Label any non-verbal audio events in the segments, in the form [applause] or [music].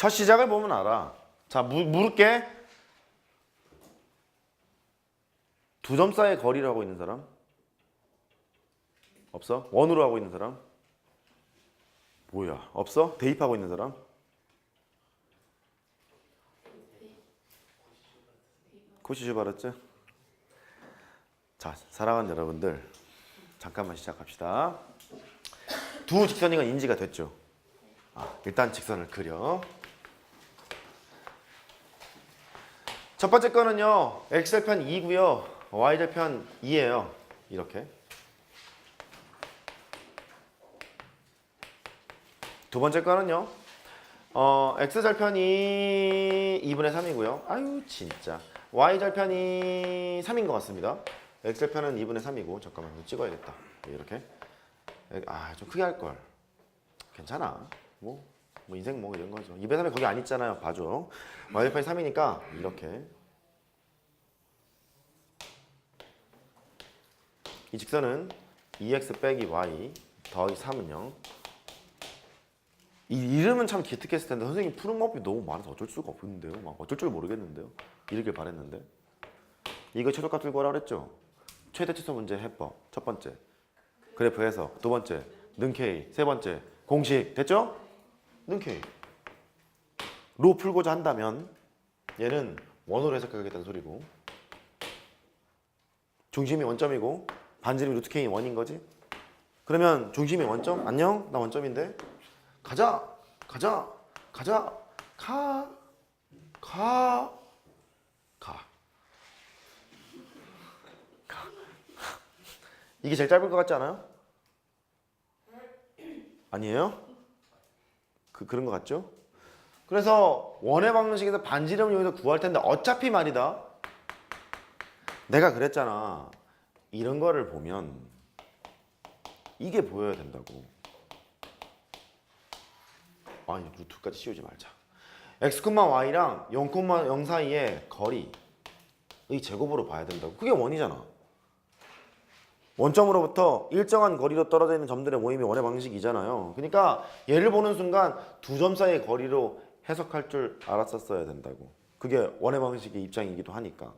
첫 시작을 보면 알아. 자, 무, 물을게. 두 점 사이의 거리를 하고 있는 사람? 없어? 원으로 하고 있는 사람? 뭐야? 없어? 대입하고 있는 사람? 코시슈 바르츠? 자, 사랑하는 여러분들, 잠깐만 시작합시다. 두 직선이가 인지가 됐죠? 아, 일단 직선을 그려. 첫 번째 거는요, x절편 2고요, y절편 2예요. 이렇게. 두 번째 거는요, 어, x절편이 2분의 3이고요. 아유, 진짜. y절편이 3인 것 같습니다. x절편은 2분의 3이고, 잠깐만, 이거 찍어야겠다. 이렇게. 아, 좀 크게 할 걸. 괜찮아. 뭐, 뭐 인생 뭐 이런 거죠. 2분의 3이 거기 안 있잖아요. 봐줘. y절편이 3이니까 이렇게. 이 직선은 2x 빼기 y 더하기 3은 0. 이 이름은 참 기특했을 텐데 선생님 푸는 법이 너무 많아서 어쩔 수가 없는데요. 막 어쩔 줄 모르겠는데요. 이렇게 바랬는데. 이거 최저값 구하라 그랬죠. 최대 치수 문제 해법 첫 번째. 그래프 해석 두 번째. 는 K 세 번째. 공식 됐죠? 는 K. 로 풀고자 한다면 얘는 원으로 해석하겠다는 소리고 중심이 원점이고 반지름이 루트 K이 원인 거지? 그러면 중심이 원점? 안녕? 나 원점인데? 가자! 가자! 가자! 가! 가! 가. 가. 이게 제일 짧을 것 같지 않아요? 아니에요? 그, 그런 것 같죠? 그래서 원의 방정식에서 반지름을 여기서 구할 텐데 어차피 말이다. 내가 그랬잖아. 이런 거를 보면 이게 보여야 된다고. 아니 루트까지 씌우지 말자. x, y랑 0, 0 사이의 거리의 제곱으로 봐야 된다고. 그게 원이잖아. 원점으로부터 일정한 거리로 떨어져 있는 점들의 모임이 원의 방식이잖아요. 그러니까 얘를 보는 순간 두 점 사이의 거리로 해석할 줄 알았었어야 된다고. 그게 원의 방식의 입장이기도 하니까.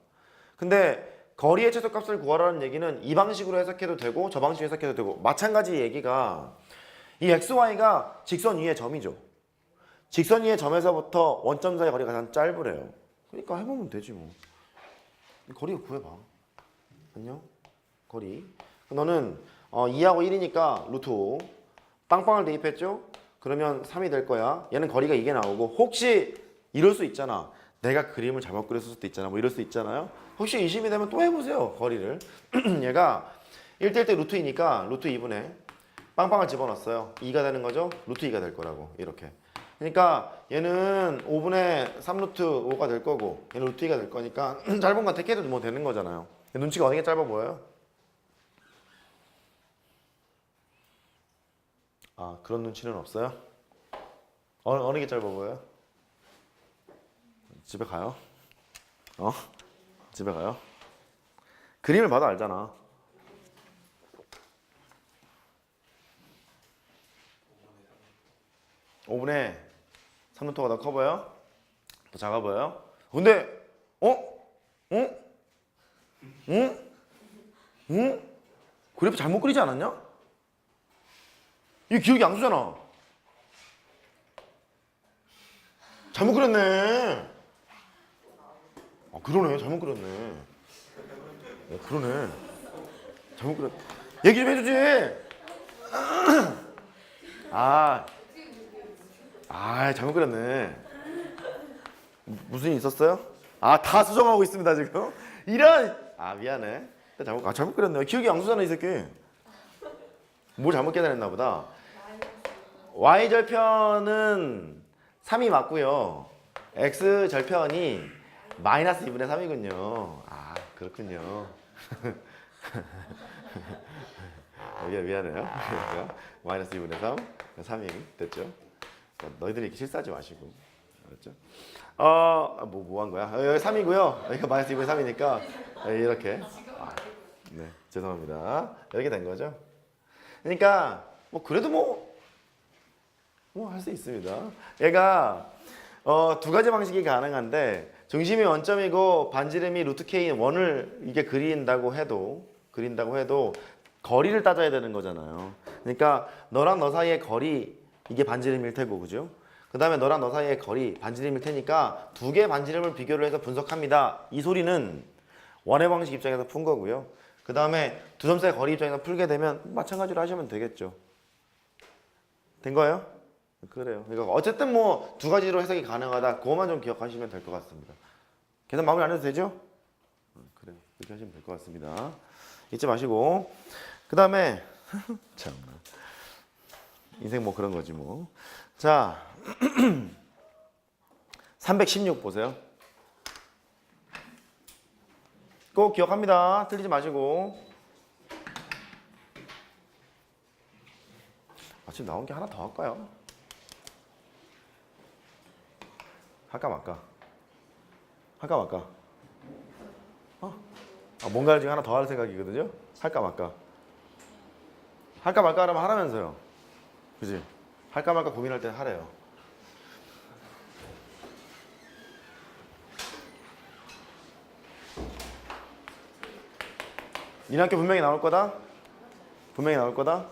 근데 거리의 최소값을 구하라는 얘기는 이 방식으로 해석해도 되고 저 방식으로 해석해도 되고 마찬가지 얘기가 이 xy가 직선 위의 점이죠. 직선 위의 점에서부터 원점 사이 거리가 가장 짧으래요. 그러니까 해보면 되지 뭐. 거리 구해봐. 안녕? 거리. 너는 어, 2하고 1이니까 루트 5. 빵빵을 대입했죠? 그러면 3이 될 거야. 얘는 거리가 이게 나오고 혹시 이럴 수 있잖아. 내가 그림을 잘못 그렸을 수도 있잖아. 뭐 이럴 수 있잖아요. 혹시 20이 되면 또 해보세요. 거리를. [clears throat] 얘가 1대1 때 루트 2니까 루트 2분의 빵빵을 집어넣었어요. 2가 되는 거죠? 루트 2가 될 거라고. 이렇게. 그러니까 얘는 5분의 3루트 5가 될 거고 얘는 루트 2가 될 거니까 [clears throat] 짧은 거 택해도 뭐 되는 거잖아요. 눈치가 어느 게 짧아 보여요? 아 그런 눈치는 없어요? 어느, 어느 게 짧아 보여요? 집에 가요? 어? 집에 가요? 그림을 봐도 알잖아. 오분에 3루토가 더 커 보여? 더 작아 보여? 근데 어? 어? 응? 응? 그래프 잘못 그리지 않았냐? 이 기억이 양수잖아. 잘못 그렸네. 아 그러네. 잘못 그렸네. 어 그러네. 잘못 그렸. 얘기 좀 해주지. [clears throat] 아, 아 잘못 그렸네. 무슨 일 있었어요? 아 다 수정하고 있습니다 지금. 이런. 아 미안해. 잘못 아 잘못 그렸네. 기억이 양수잖아 이 새끼. 뭘 잘못 계산했나 보다. Y 절편은 3이 맞고요. x 절편이 마이너스 2분의 3이군요. 아 그렇군요. [laughs] 미안 미안해요. 마이너스 2분의 3, 3이 됐죠. 너희들이 이렇게 실수하지 마시고 알았죠? 어 뭐 뭐 한 거야? 어, 여기 3이고요. 여기가 마이너스 2분의 3이니까 이렇게. 아, 네 죄송합니다. 이렇게 된 거죠. 그러니까 뭐 그래도 뭐 뭐 할 수 있습니다. 얘가 어, 두 가지 방식이 가능한데 중심이 원점이고 반지름이 루트 K 원을 이게 그린다고 해도 그린다고 해도 거리를 따져야 되는 거잖아요. 그러니까 너랑 너 사이의 거리 이게 반지름일 테고 그죠? 그 다음에 너랑 너 사이의 거리 반지름일 테니까 두 개의 반지름을 비교를 해서 분석합니다. 이 소리는 원의 방식 입장에서 푼 거고요. 그 다음에 두 점 사이의 거리 입장에서 풀게 되면 마찬가지로 하시면 되겠죠. 된 거예요? 그래요. 그러니까 어쨌든 뭐 두 가지로 해석이 가능하다. 그것만 좀 기억하시면 될 것 같습니다. 계산 마무리 안 해도 되죠? 어, 그래요. 이렇게 하시면 될 것 같습니다. 잊지 마시고 그 다음에 [laughs] 참 인생 뭐 그런 거지 뭐. 자, [clears throat] 316 보세요. 꼭 기억합니다. 틀리지 마시고. 아, 지금 나온 게 하나 더 할까요? 할까 말까? 할까 말까? 어? 아, 뭔가를 지금 하나 더 할 생각이거든요? 할까 말까? 할까 말까 하면 하라면서요. 그지? 할까 말까 고민할 때 하래요. 니네 학교 분명히 나올 거다? 분명히 나올 거다?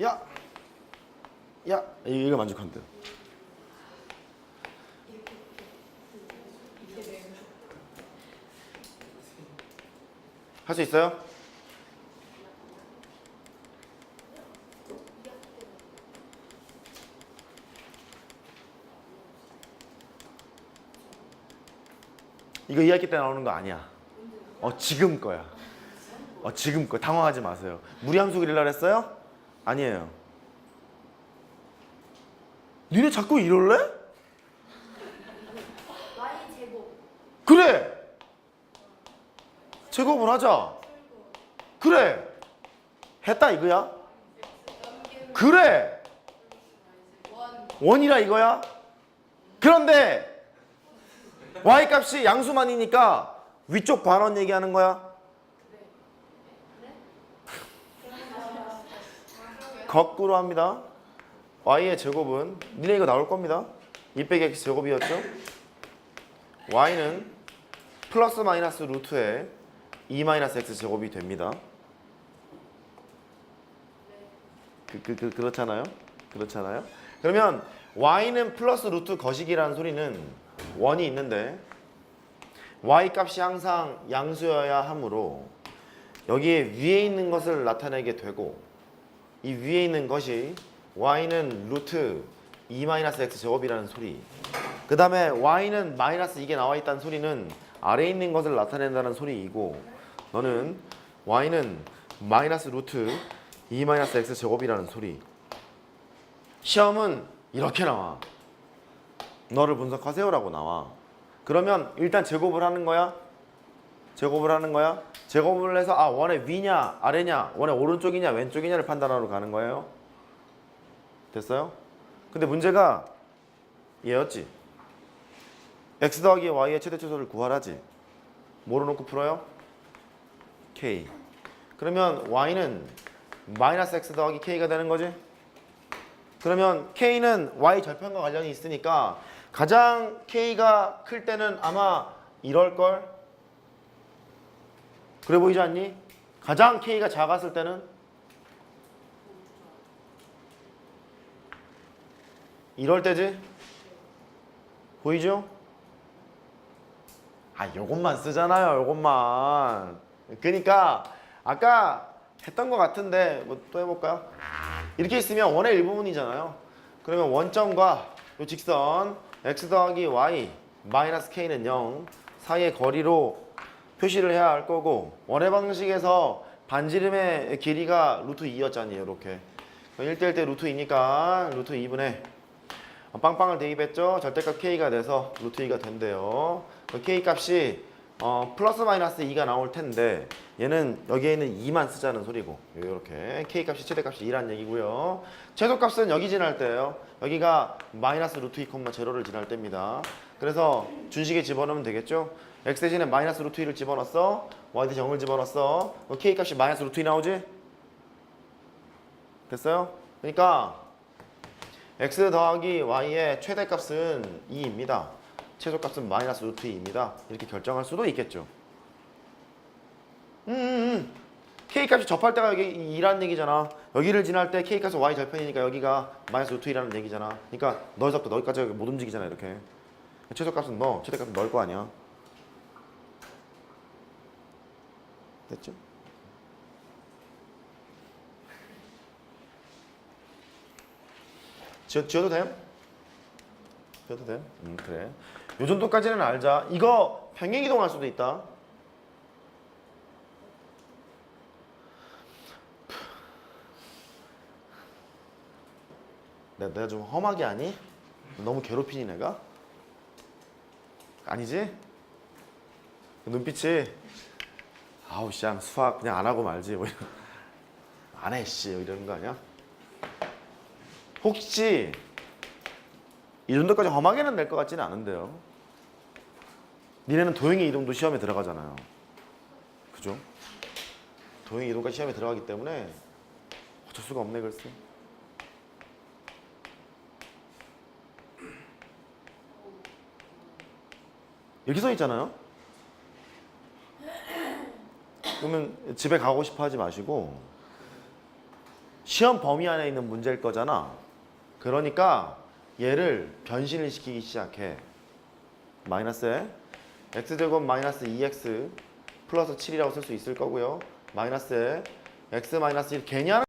야! 이거 만족한대. 할 수 있어요? 이거 2학기 때 나오는 거 아니야. 어 지금 거야. 어 지금 거 당황하지 마세요. 무리함수 그리려 했어요? 아니에요. 니네 자꾸 이럴래? y 제곱 그래. 제곱을 하자. 그래. 했다 이거야? 그래. 원이라 이거야? 그런데 y 값이 양수만이니까 위쪽 반원 얘기하는 거야? 거꾸로 합니다. Y의 제곱은 니네 이거 나올 겁니다. 2 빼기 x 제곱이었죠? y는 플러스 마이너스 루트에 2 마이너스 x 제곱이 됩니다. 그, 그, 그, 그렇잖아요? 그렇잖아요? 그러면 y는 플러스 루트 거식이라는 소리는 원이 있는데 y 값이 항상 양수여야 하므로 여기에 위에 있는 것을 나타내게 되고 이 위에 있는 것이 y는 루트 2-x 제곱이라는 소리. 그 다음에 y는 마이너스 이게 나와 있다는 소리는 아래에 있는 것을 나타낸다는 소리이고 너는 y는 마이너스 루트 2-x 제곱이라는 소리. 시험은 이렇게 나와. 너를 분석하세요라고 나와. 그러면 일단 제곱을 하는 거야? 제곱을 하는 거야? 제곱을 해서 아 원의 위냐 아래냐 원의 오른쪽이냐 왼쪽이냐를 판단하러 가는 거예요 됐어요? 근데 문제가 얘였지 x 더하기 y의 최대 최소를 구하라지 뭐로 놓고 풀어요? k 그러면 y는 마이너스 x 더하기 k가 되는 거지 그러면 k는 y 절편과 관련이 있으니까 가장 k가 클 때는 아마 이럴걸 그래 보이지 않니? 가장 k가 작았을 때는 이럴 때지? 보이죠? 아, 요것만 쓰잖아요, 요것만. 그러니까 아까 했던 것 같은데 뭐 또 해볼까요? 이렇게 있으면 원의 일부분이잖아요. 그러면 원점과 요 직선 x 더하기 y 마이너스 k는 0 사이의 거리로 표시를 해야 할 거고 원의 방식에서 반지름의 길이가 루트 2였잖아요. 이렇게 1대1 때 루트 2니까 루트 2분의 빵빵을 대입했죠. 절대값 k가 돼서 루트 2가 된대요. 그 k 값이 어, 플러스 마이너스 2가 나올 텐데 얘는 여기에는 2만 쓰자는 소리고 이렇게 k 값이 최대값이 2란 얘기고요. 최소값은 여기 지날 때예요. 여기가 마이너스 루트 2, 제로를 지날 때입니다. 그래서 준식에 집어넣으면 되겠죠. x 대신에 마이너스 루트 2를 집어넣었어. y 대신 0을 집어넣었어. 그럼 k 값이 마이너스 루트 2 나오지? 됐어요? 그러니까 x 더하기 y의 최대값은 2입니다. 최소값은 마이너스 루트 2입니다. 이렇게 결정할 수도 있겠죠. 음, 음, 음. k 값이 접할 때가 여기 2라는 얘기잖아. 여기를 지날 때 k 값은 y 절편이니까 여기가 마이너스 루트 2라는 얘기잖아. 그러니까 너에서부터 너기까지 못 움직이잖아 이렇게. 최소값은 너, 최대값은 너일 거 아니야. 됐죠? 지워, 지워도 돼요? 지워도 돼요? 음 그래 요 정도까지는 알자 이거 평행 이동할 수도 있다 내가, 내가 좀 험하게 하니? 너무 괴롭히니 내가? 아니지? 그 눈빛이 아우 씨 수학 그냥 안 하고 말지 뭐 이런 안해 씨 이러는 거 아니야? 혹시 이 정도까지 험하게는 낼 것 같지는 않은데요. 니네는 도형의 이동도 시험에 들어가잖아요. 그죠? 도형의 이동까지 시험에 들어가기 때문에 어쩔 수가 없네 글쎄. 이렇게 써 있잖아요. 그러면 집에 가고 싶어 하지 마시고 시험 범위 안에 있는 문제일 거잖아. 그러니까 얘를 변신을 시키기 시작해. 마이너스에 x제곱 마이너스 2x 플러스 7이라고 쓸 수 있을 거고요. 마이너스에 x 마이너스 1 괜히 하는